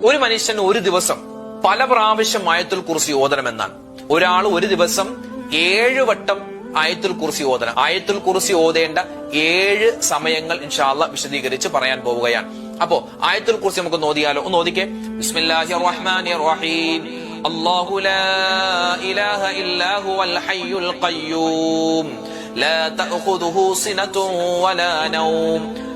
ഒരു മനുഷ്യൻ ഒരു ദിവസം പല പ്രാവശ്യം ആയത്തുൽ കുറിസി ഓതണമെന്നാണ് ഒരാൾ ഒരു ദിവസം ഏഴ് വട്ടം ആയത്തുൽ കുറിസി ഓതണം ആയത്തുൽ കുറിസി ഓതേണ്ട ഏഴ് സമയങ്ങൾ ഇൻഷാല്ല വിശദീകരിച്ച് പറയാൻ പോവുകയാണ് അപ്പോ ആയത്തുൽ കുറിസി നമുക്ക് നോദിയാലോ ഒന്ന് നോദിക്കേ ബിസ്മില്ലാഹി റഹ്മാനി റഹീം അല്ലാഹു ലാ ഇലാഹ ഇല്ലാ ഹുവൽ ഹയ്യുൽ ഖയ്യൂം لا تأخذه سنة ولا نوم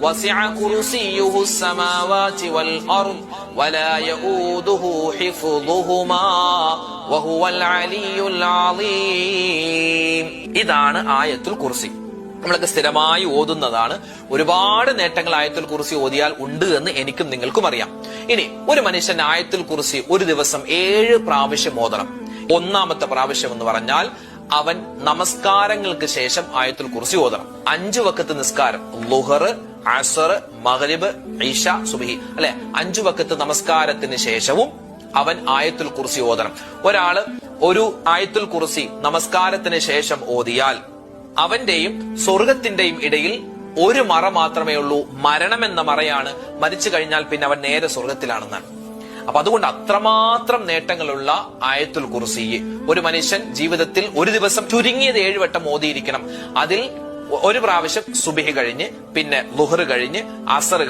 وسع كرسيه السماوات والأرض ولا يؤوده حفظهما وهو العلي العظيم ഇതാണ് ആയത്തുൽ കുർസി നമ്മളൊക്കെ സ്ഥിരമായി ഓതുന്നതാണ് ഒരുപാട് നേട്ടങ്ങൾ ആയത്തുൽ കുർസി ഓതിയാൽ ഉണ്ട് എന്ന് എനിക്കും നിങ്ങൾക്കും അറിയാം ഇനി ഒരു മനുഷ്യൻ ആയത്തുൽ കുർസി ഒരു ദിവസം ഏഴ് പ്രാവശ്യം ഓതണം ഒന്നാമത്തെ പ്രാവശ്യം എന്ന് പറഞ്ഞാൽ അവൻ നമസ്കാരങ്ങൾക്ക് ശേഷം ആയത്തുൽ കുർസി ഓതണം അഞ്ചു വക്കത്ത് നിസ്കാരം ലുഹർ അസർ മഹലിബ് ഈഷ സുബിഹി. അല്ലെ? അഞ്ചു വക്കത്ത് നമസ്കാരത്തിന് ശേഷവും അവൻ ആയത്തുൽ കുർസി ഓതണം. ഒരാൾ ഒരു ആയത്തുൽ കുർസി നമസ്കാരത്തിന് ശേഷം ഓതിയാൽ അവന്റെയും സ്വർഗത്തിന്റെയും ഇടയിൽ ഒരു മറ മാത്രമേ ഉള്ളൂ. മരണം എന്ന മറയാണ് മരിച്ചു കഴിഞ്ഞാൽ പിന്നെ അവൻ നേരെ സ്വർഗത്തിലാണെന്നാണ് അപ്പൊ അതുകൊണ്ട് അത്രമാത്രം നേട്ടങ്ങളുള്ള ആയത്തുൽ കുർസി. ഒരു മനുഷ്യൻ ജീവിതത്തിൽ ഒരു ദിവസം ചുരുങ്ങിയത് ഏഴുവട്ടം ഓതിയിരിക്കണം. അതിൽ ഒരു പ്രാവശ്യം സുബിഹി കഴിഞ്ഞ് പിന്നെ ലുഹർ കഴിഞ്ഞ് അസർ കഴിഞ്ഞ്